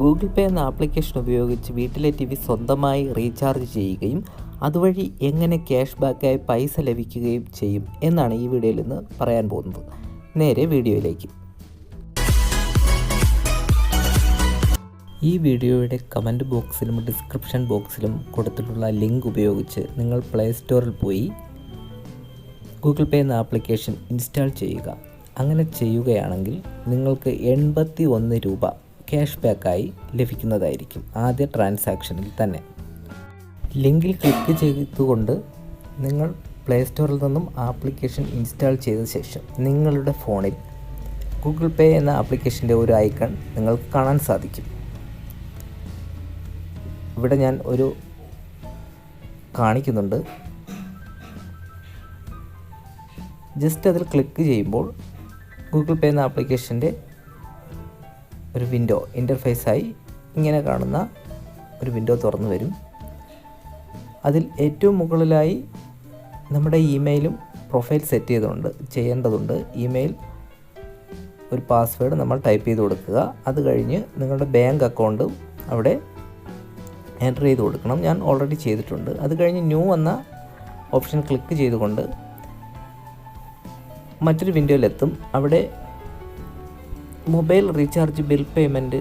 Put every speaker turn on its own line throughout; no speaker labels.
Google പേ എന്ന application ഉപയോഗിച്ച് വീട്ടിലെ ടി വി സ്വന്തമായി റീചാർജ് ചെയ്യുകയും അതുവഴി എങ്ങനെ ക്യാഷ് ബാക്കായി പൈസ ലഭിക്കുകയും ചെയ്യും എന്നാണ് ഈ വീഡിയോയിൽ നിന്ന് പറയാൻ പോകുന്നത്. നേരെ വീഡിയോയിലേക്ക്. ഈ വീഡിയോയുടെ കമന്റ് ബോക്സിലും ഡിസ്ക്രിപ്ഷൻ ബോക്സിലും കൊടുത്തിട്ടുള്ള ലിങ്ക് ഉപയോഗിച്ച് നിങ്ങൾ പ്ലേ സ്റ്റോറിൽ പോയി ഗൂഗിൾ പേ എന്ന ആപ്ലിക്കേഷൻ ഇൻസ്റ്റാൾ ചെയ്യുക. അങ്ങനെ ചെയ്യുകയാണെങ്കിൽ നിങ്ങൾക്ക് എൺപത്തി ഒന്ന് രൂപ ക്യാഷ് ബാക്കായി ലഭിക്കുന്നതായിരിക്കും ആദ്യ ട്രാൻസാക്ഷനിൽ തന്നെ. ലിങ്കിൽ ക്ലിക്ക് ചെയ്തുകൊണ്ട് നിങ്ങൾ പ്ലേ സ്റ്റോറിൽ നിന്നും ആപ്ലിക്കേഷൻ ഇൻസ്റ്റാൾ ചെയ്ത ശേഷം നിങ്ങളുടെ ഫോണിൽ ഗൂഗിൾ പേ എന്ന ആപ്ലിക്കേഷന്റെ ഒരു ഐക്കൺ നിങ്ങൾക്ക് കാണാൻ സാധിക്കും. ഇവിടെ ഞാൻ ഒരു കാണിക്കുന്നുണ്ട്. ജസ്റ്റ് അതിൽ ക്ലിക്ക് ചെയ്യുമ്പോൾ ഗൂഗിൾ പേ എന്ന ആപ്ലിക്കേഷന്റെ ഒരു വിൻഡോ ഇന്റർഫേസായി ഇങ്ങനെ കാണുന്ന ഒരു വിൻഡോ തുറന്നു വരും. അതിൽ ഏറ്റവും മുകളിലായി നമ്മുടെ ഇമെയിലും പ്രൊഫൈൽ സെറ്റ് ചെയ്തുകൊണ്ട് ചെയ്യേണ്ടതുണ്ട്. ഇമെയിൽ ഒരു പാസ്വേഡ് നമ്മൾ ടൈപ്പ് ചെയ്ത് കൊടുക്കുക. അത് കഴിഞ്ഞ് നിങ്ങളുടെ ബാങ്ക് അക്കൗണ്ടും അവിടെ എന്റർ ചെയ്ത് കൊടുക്കണം. ഞാൻ ഓൾറെഡി ചെയ്തിട്ടുണ്ട്. അത് കഴിഞ്ഞ് ന്യൂ എന്ന ഓപ്ഷൻ ക്ലിക്ക് ചെയ്തുകൊണ്ട് മറ്റൊരു വിൻഡോയിലെത്തും അവിടെ mobile recharge bill payment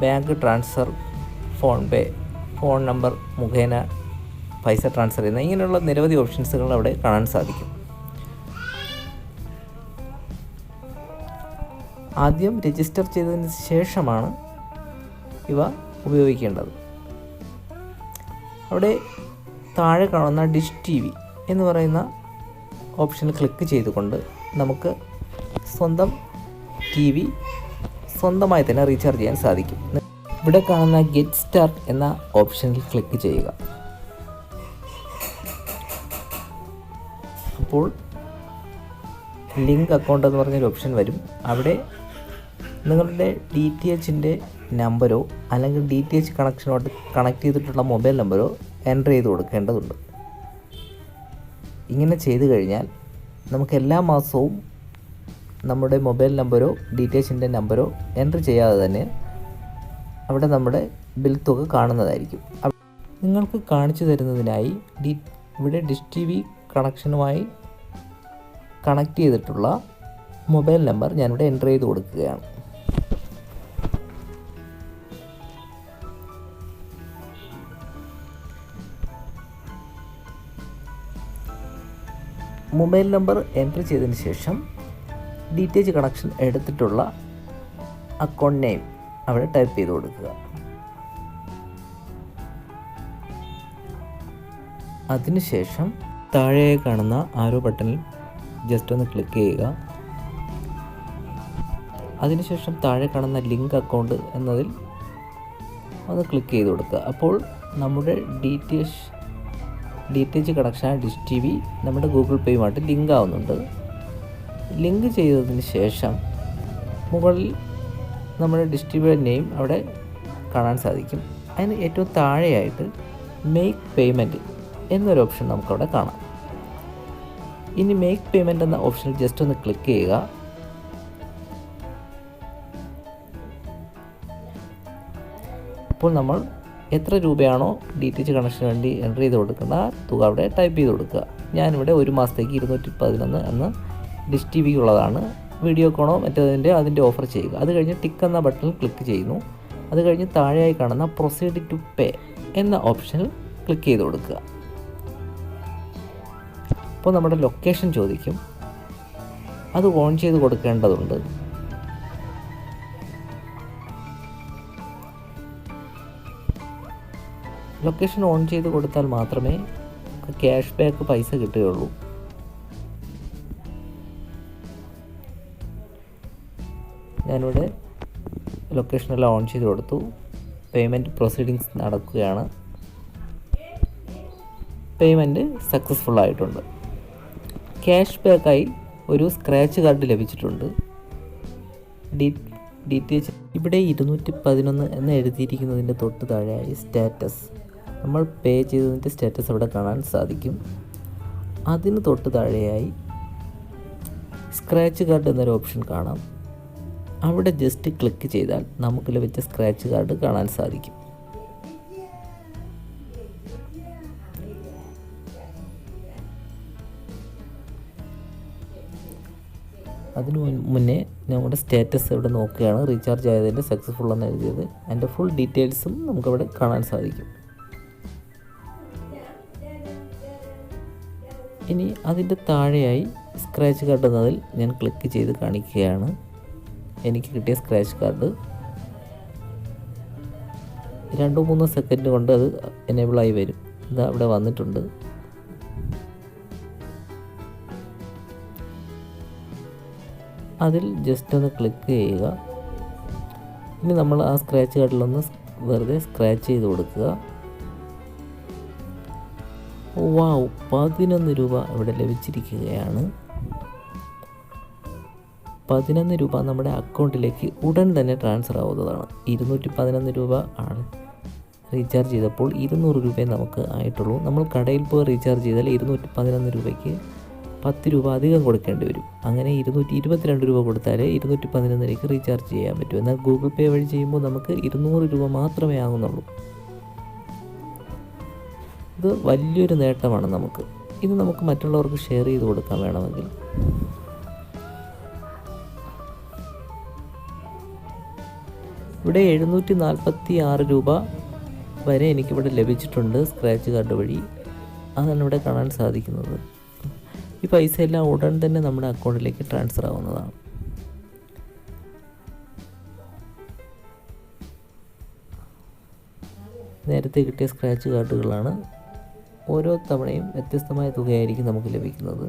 bank transfer PhonePe phone number മുഖേന പൈസ ട്രാൻസ്ഫർ ചെയ്യുന്ന ഇങ്ങനെയുള്ള നിരവധി ഓപ്ഷൻസുകൾ അവിടെ കാണാൻ സാധിക്കും. ആദ്യം രജിസ്റ്റർ ചെയ്തതിന് ശേഷമാണ് ഇവ ഉപയോഗിക്കേണ്ടത്. അവിടെ താഴെ കാണുന്ന ഡിഷ് ടി വി എന്ന് പറയുന്ന ഓപ്ഷനിൽ ക്ലിക്ക് ചെയ്തുകൊണ്ട് നമുക്ക് സ്വന്തം ടി വി സ്വന്തമായി തന്നെ റീചാർജ് ചെയ്യാൻ സാധിക്കും. ഇവിടെ കാണുന്ന ഗെറ്റ് സ്റ്റാർട്ട് എന്ന ഓപ്ഷനിൽ ക്ലിക്ക് ചെയ്യുക. അപ്പോൾ ലിങ്ക് അക്കൗണ്ട് എന്ന് പറഞ്ഞൊരു ഓപ്ഷൻ വരും. അവിടെ നിങ്ങളുടെ ഡി ടി എച്ചിന്റെ നമ്പരോ അല്ലെങ്കിൽ ഡി ടി എച്ച് കണക്ഷനോട്ട് കണക്ട് ചെയ്തിട്ടുള്ള മൊബൈൽ നമ്പരോ എന്റർ ചെയ്ത് കൊടുക്കേണ്ടതുണ്ട്. ഇങ്ങനെ ചെയ്തു കഴിഞ്ഞാൽ നമുക്ക് എല്ലാ മാസവും നമ്മുടെ മൊബൈൽ നമ്പരോ ഡീറ്റെയിൽസിന്റെ നമ്പരോ എന്റർ ചെയ്യാതെ തന്നെ അവിടെ നമ്മുടെ ബിൽ തുക കാണുന്നതായിരിക്കും. നിങ്ങൾക്ക് കാണിച്ചു തരുന്നതിനായി ഡി ഇവിടെ ഡിഷ് ടി വി കണക്ഷനുമായി കണക്ട് ചെയ്തിട്ടുള്ള മൊബൈൽ നമ്പർ ഞാനിവിടെ എന്റർ ചെയ്ത് കൊടുക്കുകയാണ്. മൊബൈൽ നമ്പർ എന്റർ ചെയ്തതിന് ശേഷം ഡി ടി എച്ച് കണക്ഷൻ എടുത്തിട്ടുള്ള അക്കൗണ്ട് നെയിം അവിടെ ടൈപ്പ് ചെയ്ത് കൊടുക്കുക. അതിനുശേഷം താഴെ കാണുന്ന ആരോ ബട്ടണിൽ ജസ്റ്റ് ഒന്ന് ക്ലിക്ക് ചെയ്യുക. അതിനുശേഷം താഴെ കാണുന്ന ലിങ്ക് അക്കൗണ്ട് എന്നതിൽ ഒന്ന് ക്ലിക്ക് ചെയ്ത് കൊടുക്കുക. അപ്പോൾ നമ്മുടെ D T H D T H connection dish T V നമ്മുടെ ഗൂഗിൾ പേയുമായിട്ട് ലിങ്ക് ആവുന്നുണ്ട്. ലിങ്ക് ചെയ്തതിന് ശേഷം മുകളിൽ നമ്മുടെ ഡിസ്ട്രിബ്യൂട്ടർ നെയിം അവിടെ കാണാൻ സാധിക്കും. അതിന് ഏറ്റവും താഴെയായിട്ട് മേക്ക് പേയ്മെന്റ് എന്നൊരു ഓപ്ഷൻ നമുക്കവിടെ കാണാം. ഇനി മേക്ക് പേയ്മെന്റ് എന്ന ഓപ്ഷനിൽ ജസ്റ്റ് ഒന്ന് ക്ലിക്ക് ചെയ്യുക. അപ്പോൾ നമ്മൾ എത്ര രൂപയാണോ ഡി ടി എച്ച് കണക്ഷന് വേണ്ടി എന്റർ ചെയ്ത് കൊടുക്കേണ്ട ആ തുക അവിടെ ടൈപ്പ് ചെയ്ത് കൊടുക്കുക. ഞാനിവിടെ ഒരു മാസത്തേക്ക് ഇരുന്നൂറ്റി പതിനൊന്ന് എന്ന ഡിഷ് ടി വിക്കുള്ളതാണ് വീഡിയോ വീഡിയോക്കോണോ മറ്റേതിന്റെ അതിന്റെ ഓഫർ ചെയ്യുക. അത് കഴിഞ്ഞ് ടിക്ക് എന്ന ബട്ടണിൽ ക്ലിക്ക് ചെയ്യുന്നു. അത് കഴിഞ്ഞ് താഴെയായി കാണുന്ന പ്രൊസീഡ് ടു പേ എന്ന ഓപ്ഷനിൽ ക്ലിക്ക് ചെയ്ത് കൊടുക്കുക. അപ്പോൾ നമ്മുടെ ലൊക്കേഷൻ ചോദിക്കും. അത് ഓൺ ചെയ്ത് കൊടുക്കേണ്ടതുണ്ട്. ലൊക്കേഷൻ ഓൺ ചെയ്ത് കൊടുത്താൽ മാത്രമേ ക്യാഷ് ബാക്ക് പൈസ കിട്ടുകയുള്ളൂ. ഞാനിവിടെ ലൊക്കേഷനെല്ലാം ഓൺ ചെയ്ത് കൊടുത്തു. പേയ്മെന്റ് പ്രൊസീഡിങ്സ് നടക്കുകയാണ്. പേയ്മെന്റ് സക്സസ്ഫുൾ ആയിട്ടുണ്ട്. ക്യാഷ് ബാക്കായി ഒരു സ്ക്രാച്ച് കാർഡ് ലഭിച്ചിട്ടുണ്ട്. ഡി ഡി ടി എച്ച് ഇവിടെ ഇരുന്നൂറ്റി പതിനൊന്ന് എന്ന് എഴുതിയിരിക്കുന്നതിന്റെ തൊട്ട് താഴെയായി സ്റ്റാറ്റസ് നമ്മൾ പേ ചെയ്തതിന്റെ സ്റ്റാറ്റസ് അവിടെ കാണാൻ സാധിക്കും. അതിന് തൊട്ട് താഴെയായി സ്ക്രാച്ച് കാർഡ് എന്നൊരു ഓപ്ഷൻ കാണാം. അവിടെ ജസ്റ്റ് ക്ലിക്ക് ചെയ്താൽ നമുക്ക് ലഭിച്ച സ്ക്രാച്ച് കാർഡ് കാണാൻ സാധിക്കും. അതിനു മുന്നേ നമ്മുടെ സ്റ്റാറ്റസ് ഇവിടെ നോക്കുകയാണ്. റീചാർജ് ആയതിന്റെ സക്സസ്ഫുൾ എന്ന് എഴുതിയത്. അതിന്റെ ഫുൾ ഡീറ്റെയിൽസും നമുക്കവിടെ കാണാൻ സാധിക്കും. ഇനി അതിന്റെ താഴെയായി സ്ക്രാച്ച് കാർഡ് എന്നതിൽ ഞാൻ ക്ലിക്ക് ചെയ്ത് കാണിക്കുകയാണ്. എനിക്ക് കിട്ടിയ സ്ക്രാച്ച് കാർഡ് രണ്ടോ മൂന്നോ സെക്കൻഡ് കൊണ്ട് അത് എനേബിളായി വരും. ഇത് അവിടെ വന്നിട്ടുണ്ട്. അതിൽ ജസ്റ്റ് ഒന്ന് ക്ലിക്ക് ചെയ്യുക. ഇനി നമ്മൾ ആ സ്ക്രാച്ച് കാർഡിലൊന്ന് വെറുതെ സ്ക്രാച്ച് ചെയ്ത് കൊടുക്കുക. വാവ് പതിനൊന്ന് രൂപ ഇവിടെ ലഭിച്ചിരിക്കുകയാണ്. പതിനൊന്ന് രൂപ നമ്മുടെ അക്കൗണ്ടിലേക്ക് ഉടൻ തന്നെ ട്രാൻസ്ഫർ ആവുന്നതാണ്. ഇരുന്നൂറ്റി പതിനൊന്ന് രൂപ ആണ് റീചാർജ് ചെയ്തപ്പോൾ ഇരുന്നൂറ് രൂപയെ നമുക്ക് ആയിട്ടുള്ളൂ. നമ്മൾ കടയിൽ പോയി റീചാർജ് ചെയ്താൽ ഇരുന്നൂറ്റി പതിനൊന്ന് രൂപയ്ക്ക് പത്ത് രൂപ അധികം കൊടുക്കേണ്ടി വരും. അങ്ങനെ ഇരുന്നൂറ്റി ഇരുപത്തിരണ്ട് രൂപ കൊടുത്താൽ ഇരുന്നൂറ്റി പതിനൊന്നിലേക്ക് റീചാർജ് ചെയ്യാൻ പറ്റും. എന്നാൽ ഗൂഗിൾ പേ വഴി ചെയ്യുമ്പോൾ നമുക്ക് ഇരുന്നൂറ് രൂപ മാത്രമേ ആകുന്നുള്ളൂ. ഇത് വലിയൊരു നേട്ടമാണ് നമുക്ക്. ഇത് നമുക്ക് മറ്റുള്ളവർക്ക് ഷെയർ ചെയ്ത് കൊടുക്കാൻ വേണമെങ്കിൽ. ഇവിടെ എഴുന്നൂറ്റി നാൽപ്പത്തി ആറ് രൂപ വരെ എനിക്കിവിടെ ലഭിച്ചിട്ടുണ്ട് സ്ക്രാച്ച് കാർഡ് വഴി. അതാണ് ഇവിടെ കാണാൻ സാധിക്കുന്നത്. ഈ പൈസ എല്ലാം ഉടൻ തന്നെ നമ്മുടെ അക്കൗണ്ടിലേക്ക് ട്രാൻസ്ഫർ ആവുന്നതാണ്. നേരത്തെ കിട്ടിയ സ്ക്രാച്ച് കാർഡുകളാണ് ഓരോ തവണയും വ്യത്യസ്തമായ തുകയായിരിക്കും നമുക്ക് ലഭിക്കുന്നത്.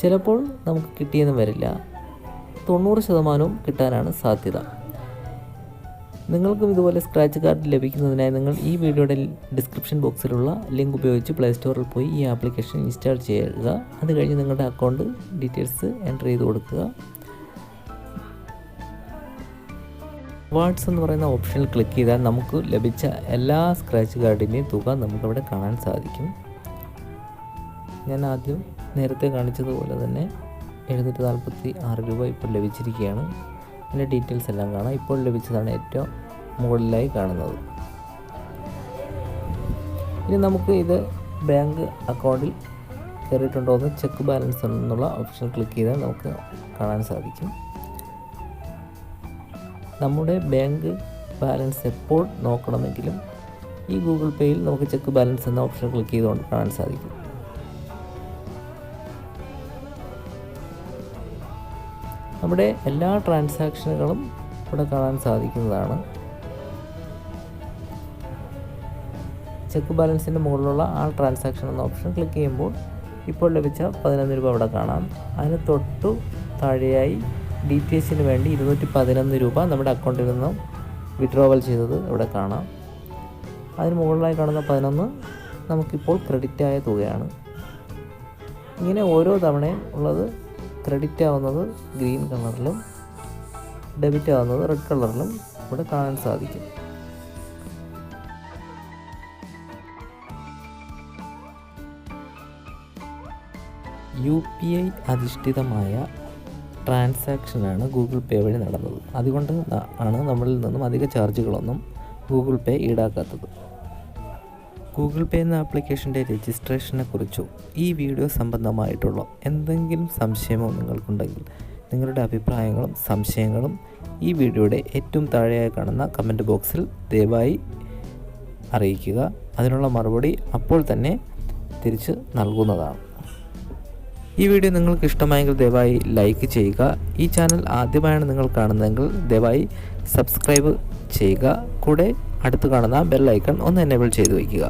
ചിലപ്പോൾ നമുക്ക് കിട്ടിയെന്ന് വരില്ല. തൊണ്ണൂറ് ശതമാനവും കിട്ടാനാണ് സാധ്യത. നിങ്ങൾക്കും ഇതുപോലെ സ്ക്രാച്ച് കാർഡ് ലഭിക്കുന്നതിനായി നിങ്ങൾ ഈ വീഡിയോയുടെ ഡിസ്ക്രിപ്ഷൻ ബോക്സിലുള്ള ലിങ്ക് ഉപയോഗിച്ച് പ്ലേ സ്റ്റോറിൽ പോയി ഈ ആപ്ലിക്കേഷൻ ഇൻസ്റ്റാൾ ചെയ്യുക. അത് കഴിഞ്ഞ് നിങ്ങളുടെ അക്കൗണ്ട് ഡീറ്റെയിൽസ് എന്റർ ചെയ്ത് കൊടുക്കുക. വാട്സ് എന്ന് പറയുന്ന ഓപ്ഷനിൽ ക്ലിക്ക് ചെയ്താൽ നമുക്ക് ലഭിച്ച എല്ലാ സ്ക്രാച്ച് കാർഡിന്റെയും തുക നമുക്കവിടെ കാണാൻ സാധിക്കും. ഞാൻ ആദ്യം നേരത്തെ കാണിച്ചതുപോലെ തന്നെ എഴുന്നൂറ്റി നാൽപ്പത്തി ആറ് രൂപ ഇപ്പോൾ ലഭിച്ചിരിക്കുകയാണ്. അതിന്റെ ഡീറ്റെയിൽസ് എല്ലാം കാണാം. ഇപ്പോൾ ലഭിച്ചതാണ് ഏറ്റവും മുകളിലായി കാണുന്നത്. ഇനി നമുക്ക് ഇത് ബാങ്ക് അക്കൗണ്ടിൽ കയറിയിട്ടുണ്ടോ എന്ന് ചെക്ക് ബാലൻസ് എന്നുള്ള ഓപ്ഷൻ ക്ലിക്ക് ചെയ്താൽ നമുക്ക് കാണാൻ സാധിക്കും. നമ്മുടെ ബാങ്ക് ബാലൻസ് എപ്പോൾ നോക്കണമെങ്കിലും ഈ ഗൂഗിൾ പേയിൽ നമുക്ക് ചെക്ക് ബാലൻസ് എന്ന ഓപ്ഷൻ ക്ലിക്ക് ചെയ്തുകൊണ്ട് കാണാൻ സാധിക്കും. നമ്മുടെ എല്ലാ ട്രാൻസാക്ഷനുകളും ഇവിടെ കാണാൻ സാധിക്കുന്നതാണ്. ചെക്ക് ബാലൻസിന്റെ മുകളിലുള്ള ആ ട്രാൻസാക്ഷൻ എന്ന ഓപ്ഷൻ ക്ലിക്ക് ചെയ്യുമ്പോൾ ഇപ്പോൾ ലഭിച്ച പതിനൊന്ന് രൂപ അവിടെ കാണാം. അതിന് തൊട്ടു താഴെയായി ഡി ടി എച്ചിന് വേണ്ടി ഇരുന്നൂറ്റി പതിനൊന്ന് രൂപ നമ്മുടെ അക്കൗണ്ടിൽ നിന്നും വിഡ്രോവൽ ചെയ്തത് ഇവിടെ കാണാം. അതിന് മുകളിലായി കാണുന്ന പതിനൊന്ന് നമുക്കിപ്പോൾ ക്രെഡിറ്റായ തുകയാണ്. ഇങ്ങനെ ഓരോ തവണയും ഉള്ളത് ക്രെഡിറ്റ് ആവുന്നത് ഗ്രീൻ കളറിലും ഡെബിറ്റ് ആവുന്നത് റെഡ് കളറിലും ഇവിടെ കാണാൻ സാധിക്കും. യു പി ഐ അധിഷ്ഠിതമായ ട്രാൻസാക്ഷനാണ് ഗൂഗിൾ പേ വഴി നടന്നത്. അതുകൊണ്ട് ആണ് നമ്മളിൽ നിന്നും അധിക ചാർജുകളൊന്നും ഗൂഗിൾ പേ ഈടാക്കാത്തത്. ഗൂഗിൾ പേ എന്ന ആപ്ലിക്കേഷന്റെ രജിസ്ട്രേഷനെ കുറിച്ചോ ഈ വീഡിയോ സംബന്ധമായിട്ടുള്ള എന്തെങ്കിലും സംശയമോ നിങ്ങൾക്കുണ്ടെങ്കിൽ നിങ്ങളുടെ അഭിപ്രായങ്ങളും സംശയങ്ങളും ഈ വീഡിയോയുടെ ഏറ്റവും താഴെയായി കാണുന്ന കമന്റ് ബോക്സിൽ ദയവായി അറിയിക്കുക. അതിനുള്ള മറുപടി അപ്പോൾ തന്നെ തിരിച്ച് നൽകുന്നതാണ്. ഈ വീഡിയോ നിങ്ങൾക്ക് ഇഷ്ടമായെങ്കിൽ ദയവായി ലൈക്ക് ചെയ്യുക. ഈ ചാനൽ ആദ്യമായാണ് നിങ്ങൾ കാണുന്നതെങ്കിൽ ദയവായി സബ്സ്ക്രൈബ് ചെയ്യുക. കൂടെ അടുത്ത് കാണുന്ന ബെൽ ഐക്കൺ ഒന്ന് എനേബിൾ ചെയ്ത് വയ്ക്കുക.